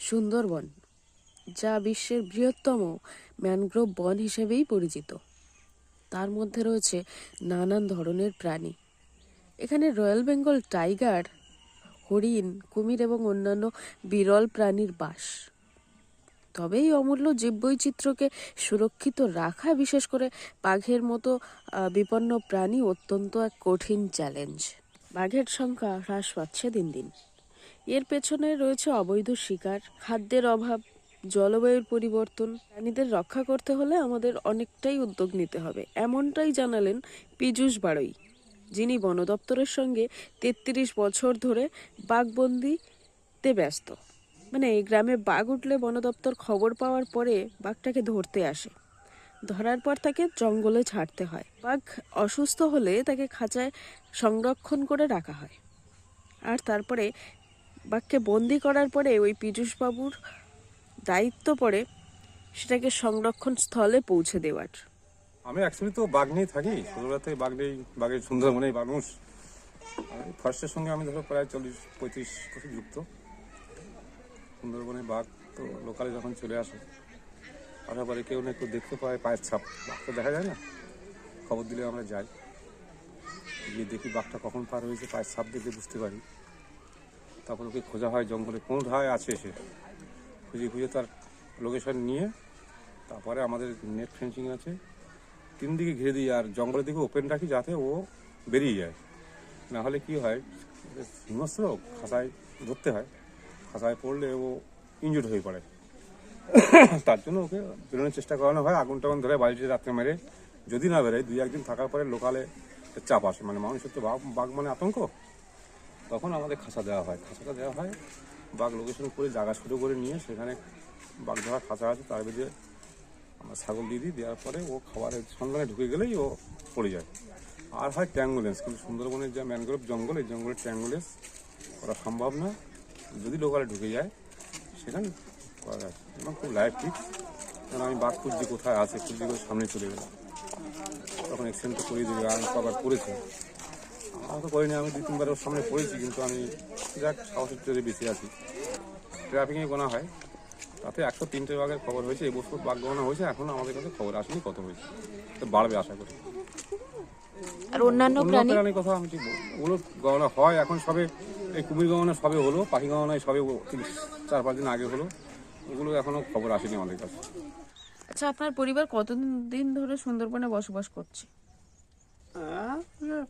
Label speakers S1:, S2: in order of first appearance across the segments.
S1: সুন্দরবন যা বিশ্বের বৃহত্তম ম্যানগ্রোভ বন হিসেবেই পরিচিত। তার মধ্যে রয়েছে নানান ধরনের প্রাণী। এখানে রয়্যাল বেঙ্গল টাইগার, হরিণ, কুমির এবং অন্যান্য বিরল প্রাণীর বাস। তবে এই অমূল্য জীববৈচিত্র্যকে সুরক্ষিত রাখা, বিশেষ করে বাঘের মতো বিপন্ন প্রাণী অত্যন্ত এক কঠিন চ্যালেঞ্জ। বাঘের সংখ্যা হ্রাস পাচ্ছে দিন দিন। এর পেছনে রয়েছে অবৈধ শিকার, খাদ্যের অভাব জলবায়ুর পরিবর্তন, প্রাণীদের রক্ষা করতে হলে আমাদের অনেকটাই উদ্যোগ নিতে হবে। এমনটাই জানালেন পীযূষ বাড়ই যিনি বন দপ্তরের সঙ্গে তেত্রিশ বছর ধরে বাঘবন্দিতে ব্যস্ত। মানে এই গ্রামে বাঘ উঠলে বন দপ্তর খবর পাওয়ার পরে বাঘটাকে ধরতে আসে। ধরার পর তাকে জঙ্গলে ছাড়তে হয়। বাঘ অসুস্থ হলে তাকে খাঁচায় সংরক্ষণ করে রাখা হয়। আর তারপরে বাঘকে বন্দি করার পরে ওই পীযূষবাবুর দায়িত্ব পড়ে সেটাকে সংরক্ষণ স্থলে পৌঁছে দেওয়ার।
S2: আমি অ্যাকচুয়ালি তো বাঘ নিয়ে থাকি, ছোটবেলাতে বাঘ নেই, বাঘের সুন্দরবনেই মানুষ। ফরেস্টের সঙ্গে আমি ধরো প্রায় চল্লিশ, পঁয়ত্রিশ বছর যুক্ত। সুন্দরবনে বাঘ তো লোকালে যখন চলে আসে, আসার পরে কেউ না কেউ দেখতে পায়, পায়ের ছাপ। বাঘ তো দেখা যায় না? খবর দিলে আমরা যাই। গিয়ে দেখি বাঘটা কখন পার হয়েছে, পায়ের ছাপ দেখে বুঝতে পারি। তারপর ওকে খোঁজা হয়, জঙ্গলে কোন ধায় আছে সে। খুঁজে খুঁজে তার লোকেশন নিয়ে তারপরে আমাদের নেট ফেন্সিং আছে। তিন দিকে ঘিরে দিই আর জঙ্গলের দিকে ওপেন রাখি যাতে ও বেরিয়ে যায়। না হলে কি হয়, হিংস্র খাসায় ধরতে হয়। খাসায় পড়লে ও ইনজুর্ড হয়ে পড়ে। তার জন্য ওকে বেরোনোর চেষ্টা করানো হয়। আগুন টাগুন ধরে বাড়িতে রাত্রে মেরে যদি না বেরোয়, দুই, একদিন থাকার পরে লোকালে চাপ আসে। মানে মানুষের তো বাঘ বাঘ মানে আতঙ্ক। তখন আমাদের খাসা দেওয়া হয়। খাসাটা দেওয়া হয় বাঘ লোকেশন করে জায়গা শুরু করে নিয়ে সেখানে বাঘ ধরা খাঁচা আছে, তার ভিতরে আমরা ছাগল দিয়ে দিই দেওয়ার পরে ও খাবারের সন্ধানে ঢুকে গেলেই ও পড়ে যায়। আর হয় ট্যাঙ্গুলেন্স কিন্তু সুন্দরবনের যে ম্যানগ্রোভ জঙ্গল, এই জঙ্গলের ট্যাঙ্গুলেন্স করা সম্ভব না। যদি লোকালে ঢুকে যায়, সেখানে করা যায়। এবং খুব লাইফ ঠিক। কারণ আমি বাঘ খুঁজছি কোথায় আছে, খুঁজছি করে সামনে চলে গেলাম। তখন এক্সিডেন্ট করিয়ে দিবে আমি কবার করেছি। আমার তো করিনি, আমি দুই তিনবার ওর সামনে পড়েছি, কিন্তু আমি যাক সাহসের জোরে বেঁচে আছি। ট্রাফিকে গোনা হয়। তাতে একশো তিনটে বাঘের খবর হয়েছে এই বছর বাঘ গণনা হয়েছে এখন আমাদের কাছে খবর আসেনি কত হয়েছে। তো বাড়বে আশা করি।
S1: আর অন্যান্য
S2: অন্য
S1: প্রাণী?
S2: প্রাণীর কথা আমি ঠিক ওগুলো গণনা হয় এখন সবে এই কুমির গণনা সবে হলো পাখি গণনায় সবে চার পাঁচ দিন আগে হলো। ওগুলো এখনও খবর আসেনি আমাদের কাছে।
S1: আচ্ছা আপনার পরিবার কতদিন ধরে সুন্দরবনে বসবাস করছে?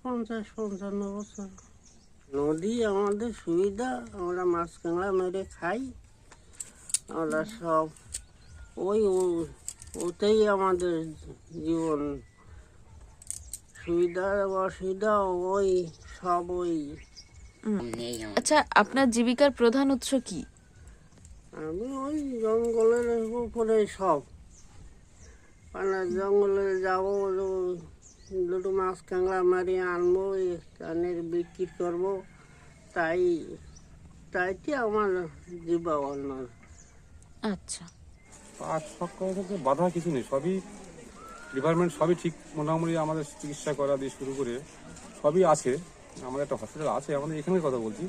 S3: পঞ্চাশ পঞ্চান্ন বছর। নদী আমাদের সুবিধা। আমরা মাছ কাঁকড়া মেরে খাই। আমরা সব ওই ও- ওতেই আমাদের জীবন। সুবিধা অসুবিধা ওই সব ওই।
S1: আচ্ছা আপনার জীবিকার প্রধান উৎস কি?
S3: আমি ওই জঙ্গলের উপরে সব। মানে জঙ্গলে যাব দুটো মাছ কাঁকড়া মারি আনব কানের বিক্রি করব। তাই তাইতে আমার জীবা অন্য
S1: আচ্ছা।
S2: কথা থেকে বাধা কিছু নেই সবই ডিপার্টমেন্ট সবই ঠিক মোটামুটি আমাদের চিকিৎসা করা দিয়ে শুরু করে সবই আছে। আমাদের একটা হসপিটাল আছে আমাদের এখানে কথা বলছি।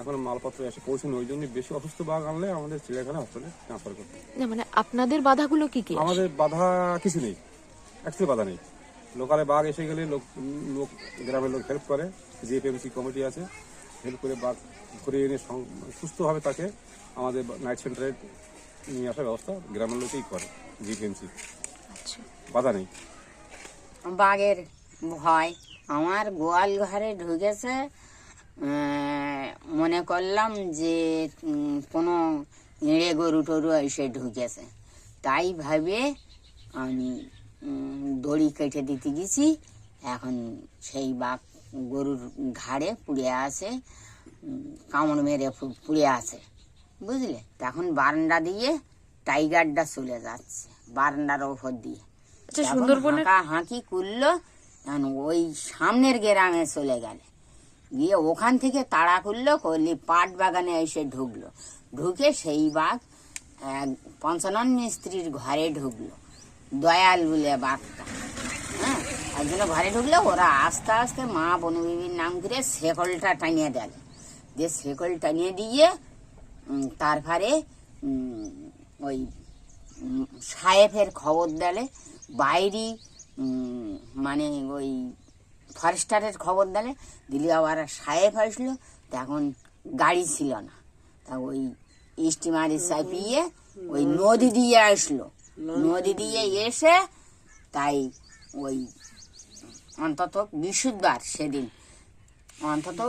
S2: এখন মালপত্র এসে পৌঁছানো ওই জন্য বেশি অসুস্থ বাঘ আনলে আমাদের চিড়িয়াখানা হসপিটালে ট্রান্সফার করতে
S1: না মানে আপনাদের বাধাগুলো কি কি?
S2: আমাদের বাধা কিছু নেই অ্যাকচুয়ালি বাধা নেই। লোকালে বাঘ এসে গেলে লোক লোক গ্রামের লোক হেল্প করে জিএফএমসি কমিটি আছে হেল্প করে বাঘ ধরে এনে সুস্থভাবে তাকে আমাদের নাইট সেন্টারে নিয়ে আসার ব্যবস্থা গ্রামের লোকেই করে জিএফএমসি
S1: আচ্ছা।
S2: বাধা নেই।
S4: বাঘের ভয় আমার গোয়াল ঘরে ঢুকেছে মনে করলাম যে কোনো এড়ে গরু টরু এসে ঢুকেছে। তাই ভাবে আমি দড়ি কেটে দিতে গেছি। এখন সেই বাঘ গরুর ঘাড়ে পুড়ে আছে কামড় মেরে পুড়ে আছে। বুঝলে? তখন বারান্দা দিয়ে টাইগারটা চলে যাচ্ছে বারান্দার ওপর দিয়ে।
S1: আচ্ছা
S4: হাঁকি করল এখন ওই সামনের গ্রামে চলে গেলে। গিয়ে ওখান থেকে তাড়া করল করলি পাট বাগানে এসে ঢুকলো। ঢুকে সেই বাঘ এক পঞ্চানন মিস্ত্রির ঘরে ঢুকলো। দয়াল বলে বাঘটা হ্যাঁ? একজনের ঘরে ঢুকলে ওরা আস্তে আস্তে মা বনবিবির নাম করে শেকলটা টানিয়ে দেয়। দিয়ে শেকল টানিয়ে দিয়ে তারপরে ওই সাহেবের খবর দিলে, বাইরে মানে ওই ফরেস্টারের খবর দিলে দিলে আবার সাহেব আসলো, তখন গাড়ি ছিল না। তা ওই স্টিমারে চাপিয়ে ওই নদী দিয়ে আসলো। নদী দিয়ে এসে তাই ওই অন্তত বৃহস্পতিবার সেদিন অন্তত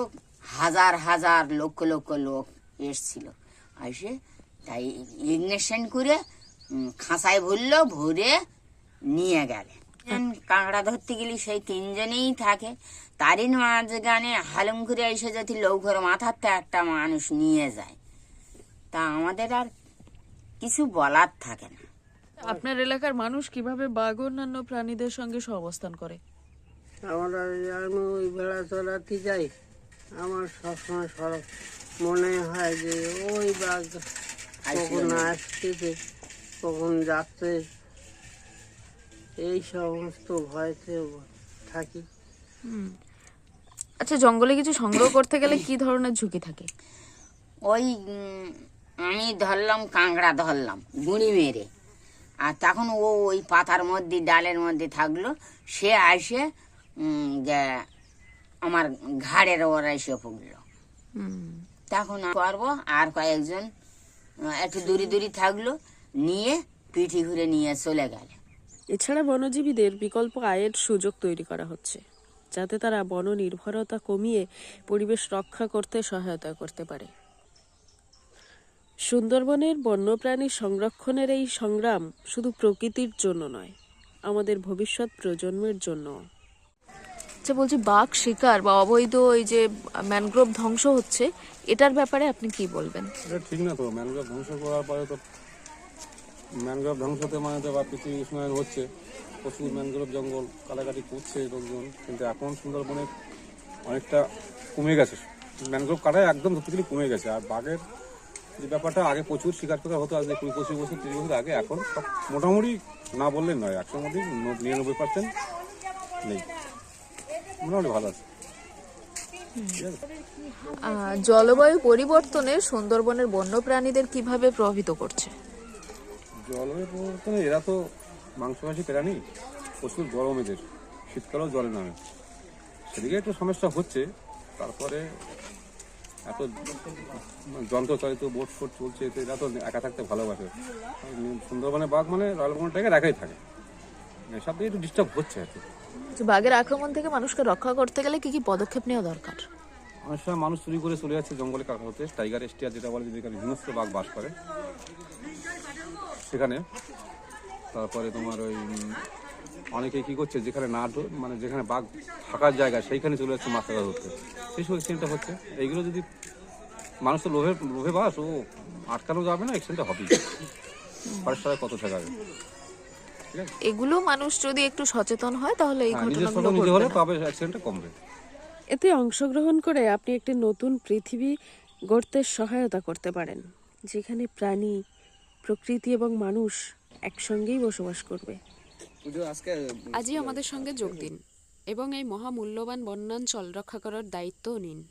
S4: হাজার হাজার লক্ষ লক্ষ লোক এসছিল। এসে তাই ইগনেশন করে খাঁচায় ভরলো, ভরে নিয়ে গেলে। কাঁকড়া ধরতে গেলে সেই তিনজনেই থাকে। তারই মাঝখানে হালুম করে এসে যদি লৌঘর মাথাতে একটা মানুষ নিয়ে যায়, তা আমাদের আর কিছু বলার থাকে না।
S1: আপনার এলাকার মানুষ কীভাবে বাঘ ও অন্যান্য প্রাণীদের সঙ্গে সহাবস্থান করে?
S3: আমরা আমি ওই বেড়া চড়াতে যাই আমার সবসময় সড়ক মনে হয় যে ওই বাঘ কখন আসতেছে কখন যাচ্ছে এই সমস্ত ভয়তে থাকি।
S1: আচ্ছা জঙ্গলে কিছু সংগ্রহ করতে গেলে কি ধরনের ঝুঁকি থাকে?
S4: ওই আমি ধরলাম কাঁকড়া ধরলাম গুঁড়ি মেরে। আর তখন ও ওই পাতার মধ্যে ডালের মধ্যে থাকল। সে আসে আমার ঘাড়ের ওরা এসে পড়ল। তখন পারব আর কয়েকজন একটু দূরে দূরে থাকল নিয়ে পিঠি ঘুরে নিয়ে চলে গেল।
S1: এছাড়া বনজীবীদের বিকল্প আয়ের সুযোগ তৈরি করা হচ্ছে যাতে তারা বন নির্ভরতা কমিয়ে পরিবেশ রক্ষা করতে সহায়তা করতে পারে। সুন্দরবনের বন্যপ্রাণী সংরক্ষণের এই সংগ্রাম শুধু প্রকৃতির জন্য নয় আমাদের ভবিষ্যৎ প্রজন্মের জন্য। আচ্ছা বলছি বাঘ শিকার বা অবৈধ এই যে ম্যানগ্রোভ ধ্বংস হচ্ছে এটার ব্যাপারে আপনি কি বলবেন?
S2: এটা ঠিক না তো ম্যানগ্রোভ ধ্বংস করার পরে তো ম্যানগ্রোভ ধ্বংসতে মানে তো বা পৃথিবী উষ্ণায়ন হচ্ছে প্রচুর ম্যানগ্রোভ জঙ্গল কাটাকাটি করছে লোকজন কিন্তু এখন সুন্দরবনে অনেকটা কমে গেছে। ম্যানগ্রোভ কাটায় একদম ধরতে কমে গেছে আর বাঘের যে ব্যাপারটা আগে প্রচুর শিকার করা হতো আজ কুড়ি পঁচিশ বছর তিরিশ বছর আগে এখন মোটামুটি না বললে নয় একশোর মধ্যে নিরানব্বই পার্সেন্ট নেই। মোটামুটি ভালো আছে।
S1: জলবায়ু পরিবর্তনে সুন্দরবনের বন্যপ্রাণীদের কীভাবে প্রভাবিত করছে?
S2: জলবায়ু পরিবর্তনে এরা তো মাংসভাসী প্রাণী প্রচুর গরম এদের শীতকালেও জলে নামে। সেদিকে একটু সমস্যা হচ্ছে তারপরে এত যন্ত্র যন্ত্রচালিত বোট ফোট চলছে এতে এরা তো একা থাকতে ভালোবাসে। সুন্দরবনে বাঘ মানে রয়্যাল টাইগার একাই থাকে। এসব দিয়ে একটু ডিস্টার্ব হচ্ছে আর কি।
S1: যে বাঘের আক্রমণ থেকে মানুষকে রক্ষা করতে গেলে কি কি পদক্ষেপ নেওয়া দরকার?
S2: অনেক সময় মানুষ চুরি করে চলে যাচ্ছে জঙ্গলে কাকা হতে টাইগার এস্টিয়ার যেটা বলে যেখানে হিংস্র বাঘ বাস করে। সেখানে। তারপরে তোমার ওই অনেকে কি করছে যেখানে না মানে যেখানে বাঘ থাকার জায়গা সেইখানে চলে যাচ্ছে মাছ ধরা ধরতে। সেই সব এক্সিডেন্টটা হচ্ছে। এইগুলো যদি মানুষ তো লোভে লোভে বাস ও আটকানো যাবে না এক্সিডেন্টটা হবেই। ফরেস্টারে কত ঠেকাবে? ঠিক
S1: এগুলো মানুষ যদি একটু সচেতন হয় তাহলে এই
S2: হ্যাঁ,
S1: ঘটনাগুলো
S2: হলে তবে অ্যাক্সিডেন্টটা কমবে।
S1: এতে অংশগ্রহণ করে আপনি একটি নতুন পৃথিবী গড়তে সহায়তা করতে পারেন যেখানে প্রাণী প্রকৃতি এবং মানুষ একসঙ্গেই বসবাস করবে। আজই আমাদের সঙ্গে যোগ দিন। এবং এই মহামূল্যবান বন্যাঞ্চল রক্ষা করার দায়িত্বও নিন।